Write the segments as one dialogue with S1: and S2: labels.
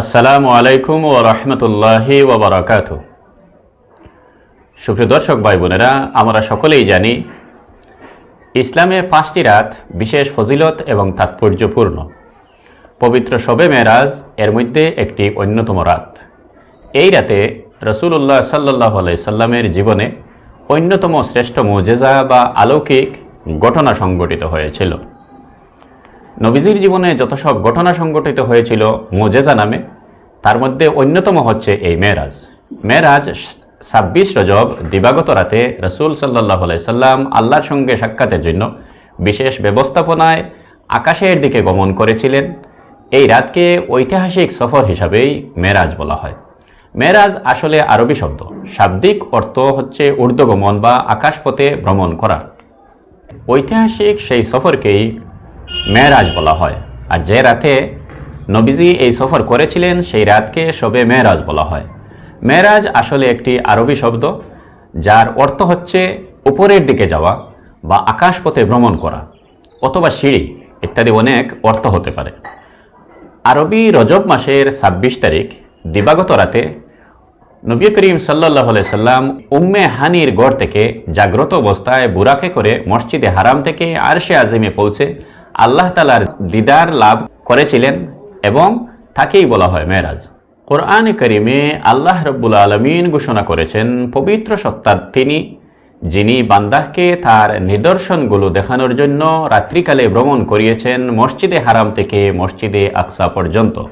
S1: আসসালামু আলাইকুম ও রহমতুল্লাহি ওবরাকাত সুপ্রিয় দর্শক ভাই বোনেরা আমরা সকলেই জানি ইসলামে পাঁচটি রাত বিশেষ ফজিলত এবং তাৎপর্যপূর্ণ। পবিত্র শবে মেরাজ এর মধ্যে একটি অন্যতম রাত। এই রাতে রসুল্লাহ সাল্লাহ সাল্লামের জীবনে অন্যতম শ্রেষ্ঠ মোজেজা বা আলৌকিক ঘটনা সংঘটিত হয়েছিল। নবীজির জীবনে যত সব ঘটনা সংঘটিত হয়েছিল মোজেজা নামে, তার মধ্যে অন্যতম হচ্ছে এই মেরাজ মেরাজ ছাব্বিশ রজব দিবাগত রাতে রসুল সাল্লাহ সাল্লাম আল্লাহর সঙ্গে সাক্ষাতের জন্য বিশেষ ব্যবস্থাপনায় আকাশের দিকে গমন করেছিলেন। এই রাতকে ঐতিহাসিক সফর হিসাবেই মেরাজ বলা হয়। মেরাজ আসলে আরবি শব্দ। শাব্দিক অর্থ হচ্ছে ঊর্ধ্বগমন বা আকাশপথে ভ্রমণ করা। ঐতিহাসিক সেই সফরকেই মেরাজ বলা হয়। আর যে রাতে নবীজি এই সফর করেছিলেন, সেই রাতকে শবে মেরাজ বলা হয়। মেরাজ আসলে একটি আরবি শব্দ, যার অর্থ হচ্ছে উপরের দিকে যাওয়া বা আকাশপথে ভ্রমণ করা অথবা সিঁড়ি ইত্যাদি অনেক অর্থ হতে পারে। আরবি রজব মাসের ছাব্বিশ তারিখ, দিবাগত রাতে নবী করিম সাল্লাহ সাল্লাম উম্মে হানির গড় থেকে জাগ্রত অবস্থায় বুরাকে করে মসজিদে হারাম থেকে আরশে আজিমে পৌঁছে আল্লাহ তালার দিদার লাভ করেছিলেন এবং তাকেই বলা হয় মেরাজ কোরআন করিমে আল্লাহ রব্বুল আলমিন ঘোষণা করেছেন, পবিত্র সত্তার তিনি, যিনি বান্দাহকে তার নিদর্শনগুলো দেখানোর জন্য রাত্রিকালে ভ্রমণ করিয়েছেন মসজিদে হারাম থেকে মসজিদে আকসা পর্যন্ত,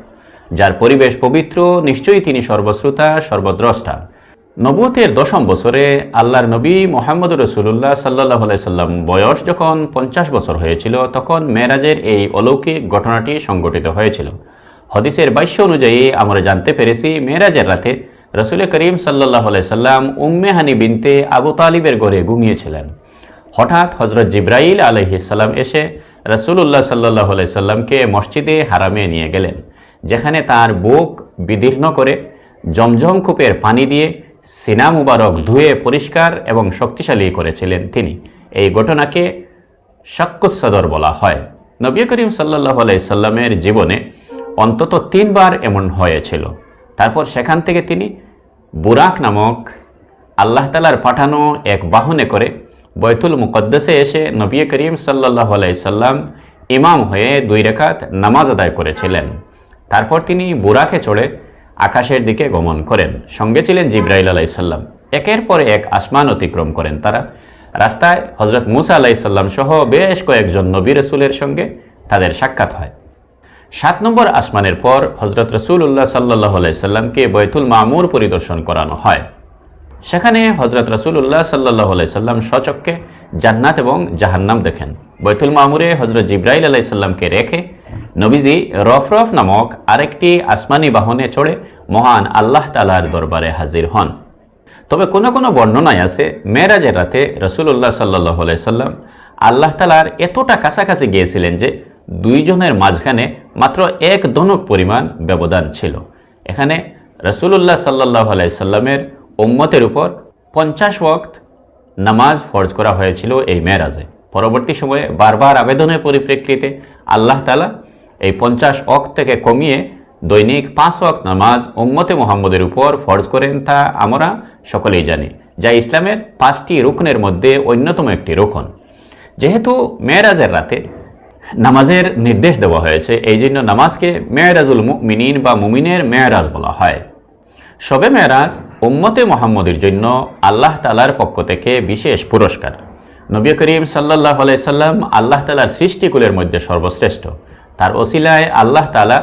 S1: যার পরিবেশ পবিত্র, নিশ্চয়ই তিনি সর্বশ্রোতা, সর্বদ্রষ্টা। নবুতের দশম বছরে আল্লাহর নবী মোহাম্মদ রসুল্লাহ সাল্লাহ সাল্লাম বয়স যখন পঞ্চাশ বছর হয়েছিল, তখন মেরাজের এই অলৌকিক ঘটনাটি সংঘটিত হয়েছিল। হদিসের বাক্য অনুযায়ী আমরা জানতে পেরেছি, মেরাজের রাতে রসুল করিম সাল্লাহ সাল্লাম উম্মে হানি বিনতে আবু তালিবের ঘরে ঘুমিয়েছিলেন। হঠাৎ হজরত জিব্রাইল আলহিসাল্লাম এসে রসুল্লাহ সাল্লাহ সাল্লামকে মসজিদে হারামে নিয়ে গেলেন, যেখানে তার বুক বিদীর্ণ করে জমজম কূপের পানি দিয়ে সিনা মুবারক ধুয়ে পরিষ্কার এবং শক্তিশালী করেছিলেন তিনি। এই ঘটনাকে সাক্কুসদর বলা হয়। নবী করিম সাল্লাহ সাল্লামের জীবনে অন্তত তিনবার এমন হয়েছিল। তারপর সেখান থেকে তিনি বুরাক নামক আল্লাহ তালার পাঠানো এক বাহনে করে বৈতুল মুকদ্দসে এসে নবী করিম সাল্লাহ সাল্লাম ইমাম হয়ে দুই রেখাত নামাজ আদায় করেছিলেন। তারপর তিনি বুরাকে চড়ে আকাশের দিকে গমন করেন। সঙ্গে ছিলেন জিব্রাইল আলাইসাল্লাম একের পর এক আসমান অতিক্রম করেন তারা। রাস্তায় হজরত মুসা আলাইসাল্লাম সহ বেশ কয়েকজন নবী রসুলের সঙ্গে তাদের সাক্ষাৎ হয়। সাত নম্বর আসমানের পর হজরত রসুল্লাহ সাল্লাহ সাল্লামকে বৈতুল মামুর পরিদর্শন করানো হয়। সেখানে হজরত রসুল্লাহ সাল্লাহ সাল্লাম সচককে জান্নাত এবং জাহান্নাম দেখেন। বৈতুল মামুরে হজরত জিব্রাইল আলাইসাল্লামকে রেখে নবীজি রফরফ নামক আরেকটি আসমানি বাহনে চড়ে মহান আল্লাহ তালার দরবারে হাজির হন। তবে কোনো কোনো বর্ণনায় আছে, মেয়েরাজের রাতে রসুল্লাহ সাল্লাহ সাল্লাম আল্লাহ তালার এতটা কাছাকাছি গিয়েছিলেন যে দুইজনের মাঝখানে মাত্র এক দনক পরিমাণ ব্যবধান ছিল। এখানে রসুল্লাহ সাল্লাহ সাল্লামের উম্মতের উপর পঞ্চাশ ওয়াক্ত নামাজ ফরজ করা হয়েছিল এই মেয়েরাজে। পরবর্তী সময়ে বারবার আবেদনের পরিপ্রেক্ষিতে আল্লাহ তালা এই পঞ্চাশ অক থেকে কমিয়ে দৈনিক পাঁচ অক নামাজ উম্মতে মোহাম্মদের উপর ফরজ করেন তা আমরা সকলেই জানি, যা ইসলামের পাঁচটি রুকনের মধ্যে অন্যতম একটি রুকন। যেহেতু মেয়েরাজের রাতে নামাজের নির্দেশ দেওয়া হয়েছে, এই জন্য নামাজকে মেয়েরাজুল মিনিন বা মুমিনের মেয়েরাজ বলা হয়। শবে মেয়েরাজ উম্মতে মোহাম্মদের জন্য আল্লাহ তালার পক্ষ থেকে বিশেষ পুরস্কার। নবী করিম সাল্লাহ আলাইসাল্লাম আল্লাহ তালার সৃষ্টিকুলের মধ্যে সর্বশ্রেষ্ঠ। তার ওসিলায় আল্লাহ তালা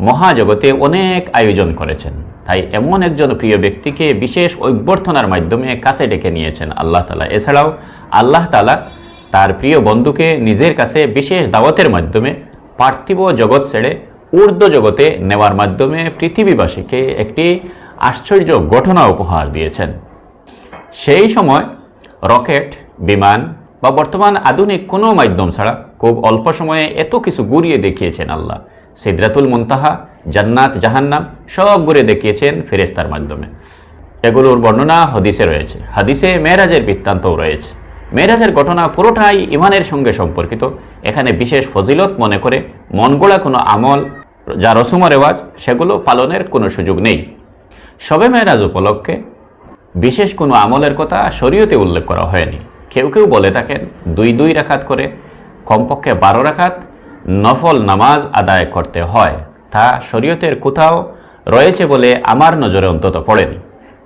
S1: মহাজগতে অনেক আয়োজন করেছেন। তাই এমন একজন প্রিয় ব্যক্তিকে বিশেষ অভ্যর্থনার মাধ্যমে কাছে ডেকে নিয়েছেন আল্লাহ তালা এছাড়াও আল্লাহ তালা তার প্রিয় বন্ধুকে নিজের কাছে বিশেষ দাওয়াতের মাধ্যমে পার্থিব জগৎ ছেড়ে ঊর্ধ্ব জগতে নেওয়ার মাধ্যমে পৃথিবীবাসীকে একটি আশ্চর্য ঘটনা উপহার দিয়েছেন। সেই সময় রকেট, বিমান বা বর্তমান আধুনিক কোনো মাধ্যম ছাড়া খুব অল্প সময়ে এত কিছু গুড়িয়ে দেখিয়েছেন আল্লাহ। সিদ্রাতুল মুনতাহা, জান্নাত, জাহান্নাম সব ঘুরে দেখিয়েছেন ফেরেস্তার মাধ্যমে। এগুলোর বর্ণনা হদিসে রয়েছে। হাদিসে মেয়েরাজের বৃত্তান্তও রয়েছে। মেয়েরাজের ঘটনা পুরোটাই ইমানের সঙ্গে সম্পর্কিত। এখানে বিশেষ ফজিলত মনে করে মন গড়া কোনো আমল, যা রসুম রেওয়াজ, সেগুলো পালনের কোনো সুযোগ নেই। সবে মেয়েরাজ উপলক্ষে বিশেষ কোনো আমলের কথা শরীয়তে উল্লেখ করা হয়নি। কেউ কেউ বলে থাকেন, দুই দুই রাখাত করে কমপক্ষে বারো রাখাত নফল নামাজ আদায় করতে হয়। তা শরীয়তের কোথাও রয়েছে বলে আমার নজরে অন্তত পড়েনি।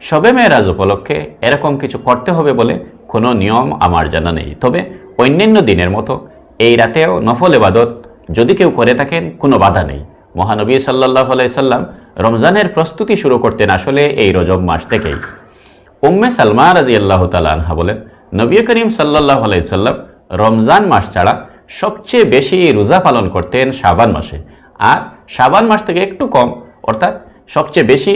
S1: সবে মেয়েরাজ উপলক্ষে এরকম কিছু করতে হবে বলে কোনো নিয়ম আমার জানা নেই। তবে অন্যান্য দিনের মতো এই রাতেও নফল এবাদত যদি কেউ করে থাকেন, কোনো বাধা নেই। মহানবী সাল্লাহ সাল্লাম রমজানের প্রস্তুতি শুরু করতেন আসলে এই রজব মাস থেকেই। উম্মে সালমা রাজি আল্লাহ তালা আনহা বলেন, নবী করিম সাল্লাহ আলাইসাল্লাম রমজান মাস ছাড়া সবচেয়ে বেশি রোজা পালন করতেন শাবান মাসে। আর শাবান মাস থেকে একটু কম, অর্থাৎ সবচেয়ে বেশি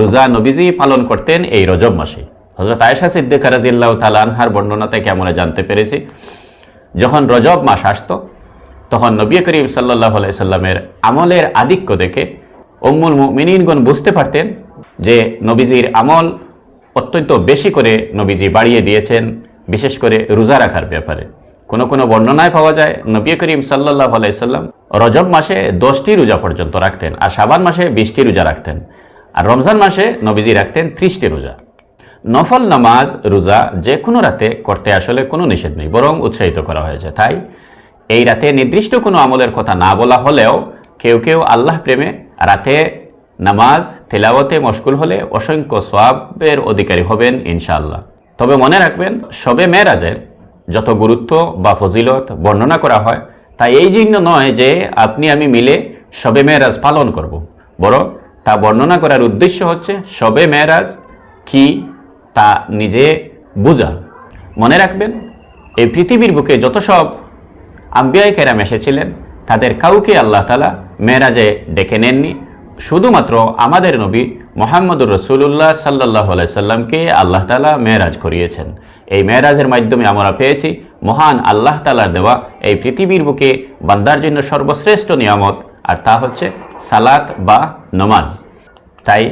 S1: রোজা নবীজি পালন করতেন এই রজব মাসে। হজরত আয়েশা সিদ্দিকা রাজিল্লাহ তালানহার বর্ণনা থেকে আমরা জানতে পেরেছি? যখন রজব মাস আসতো, তখন নবী করিম সাল্লাহ সাল্লামের আমলের আধিক্য দেখে উম্মুল মিনীনগণ বুঝতে পারতেন যে নবীজির আমল অত্যন্ত বেশি করে নবীজি বাড়িয়ে দিয়েছেন, বিশেষ করে রোজা রাখার ব্যাপারে। কোনো কোনো বর্ণনায় পাওয়া যায়, নবী করিম সাল্লাহ আলাইসাল্লাম রজব মাসে দশটি রোজা পর্যন্ত রাখতেন আর শাবান মাসে বিশটি রোজা রাখতেন আর রমজান মাসে নবীজি রাখতেন ত্রিশটি রোজা। নফল নামাজ রোজা যে কোনো রাতে করতে আসলে কোনো নিষেধ নেই, বরং উৎসাহিত করা হয়েছে। তাই এই রাতে নির্দিষ্ট কোনো আমলের কথা না বলা হলেও কেউ কেউ আল্লাহ প্রেমে রাতে নামাজ, তেলাওয়াতে মশগুল হলে অসংখ্য সোয়াবের অধিকারী হবেন ইনশাআল্লাহ। তবে মনে রাখবেন, সবে মেয়েরাজের যত গুরুত্ব বা ফজিলত বর্ণনা করা হয়, তা এই জন্য নয় যে আপনি, আমি মিলে সবে মেয়েরাজ পালন করব। বরং তা বর্ণনা করার উদ্দেশ্য হচ্ছে সবে মেয়েরাজ কি তা নিজে বোঝা। মনে রাখবেন, এই পৃথিবীর বুকে যত সব আম্বিয়াই কেরাম এসেছিলেন, তাদের কাউকে আল্লাহ তালা মেয়েরাজে ডেকে নেননি। শুধুমাত্র আমাদের নবী মোহাম্মদুর রসুল্লাহ সাল্লাহ সাল্লামকে আল্লাহ তালা মেয়েরাজ করিয়েছেন। এই মেয়েরাজের মাধ্যমে আমরা পেয়েছি মহান আল্লাহ তালার দেওয়া এই পৃথিবীর বুকে বান্দার জন্য সর্বশ্রেষ্ঠ নিয়ামত, আর তা হচ্ছে সালাত বা নমাজ। তাই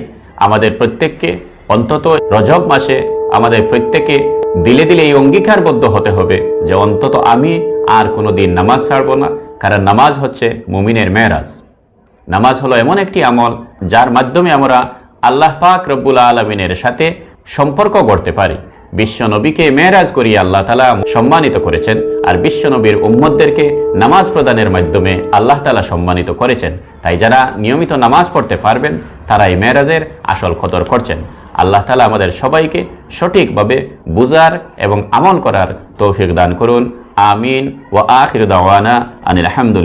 S1: আমাদের প্রত্যেককে অন্তত রজব মাসে আমাদের প্রত্যেকে দিলে দিলে এই অঙ্গীকারবদ্ধ হতে হবে যে অন্তত আমি আর কোনো দিন নামাজ ছাড়ব না, কারণ নামাজ হচ্ছে মুমিনের মেয়েরাজ। নামাজ হলো এমন একটি আমল যার মাধ্যমে আমরা আল্লাহ পাক রব্বুল আলমিনের সাথে সম্পর্ক গড়তে পারি। বিশ্ব নবীকে মেয়েরাজ করিয়ে আল্লাহ তালা সম্মানিত করেছেন আর বিশ্বনবীর উম্মদদেরকে নামাজ প্রদানের মাধ্যমে আল্লাহ তালা সম্মানিত করেছেন। তাই যারা নিয়মিত নামাজ পড়তে পারবেন তারা এই মেয়েরাজের আসল খতর করছেন। আল্লাহ তালা আমাদের সবাইকে সঠিকভাবে বুজার এবং আমল করার তৌফিক দান করুন। আমিন। ও আখির দাওয়ানা আনিল আলহামদুলিল্লাহ